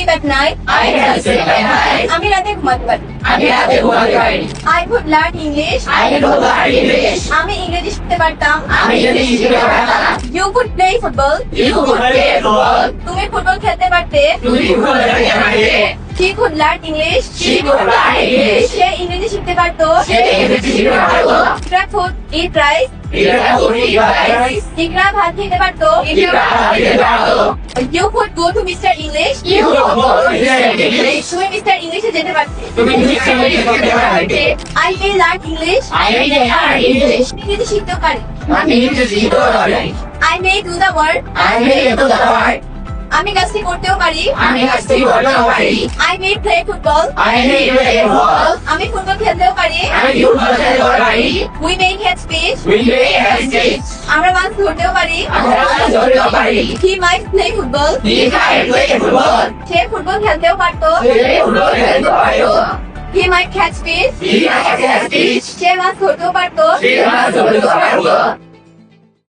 sleep at night. I can sleep at night. আমি রাতে ঘুমাতে পারি আমি রাতে ঘুমাতে পারি I could learn English. I can learn English. আমি ইংরেজি শিখতে পারতাম আমি যদি শিখতে পারতাম You could play football. You could play football. তুমি ফুটবল খেলতে পারতে তুমি ফুটবল খেলতে পারতে She could learn English. She could learn English. সে ইংরেজি শিখতে পারতো সে ইংরেজি শিখতে পারতো Ikra could eat rice. এটা উঠি গাইস ইকরা ভাত খেতে পারতো এটা খেতে পারতো You could go to Mr. English. You could go to Mr. English. তুমি মিস্টার ইংলিশে যেতে পারতে তুমি নিশ্চয়ই শিখতে পারতে I may learn English. I may learn English. ইংরেজি শিখতে পারি আমি ইংরেজি শিখতে পারি I may do the word. I may do the work. আমি গাছি করতেও পারি। আমি গাছটি করতেও পারি। I may play football I may play football আমি ফুটবল খেলতেও পারি। আমি ফুটবল খেলতেও পারি। We may head speech we may head speech আমরা মাছ ধরতেও পারি। আমরা মাছ ধরতেও পারি। He my play football he my play football say football খেলতেও পারতো। সে ফুটবল খেলতেও পারতো। He might catch fish. He might catch fish. She must go to Barto. She must go.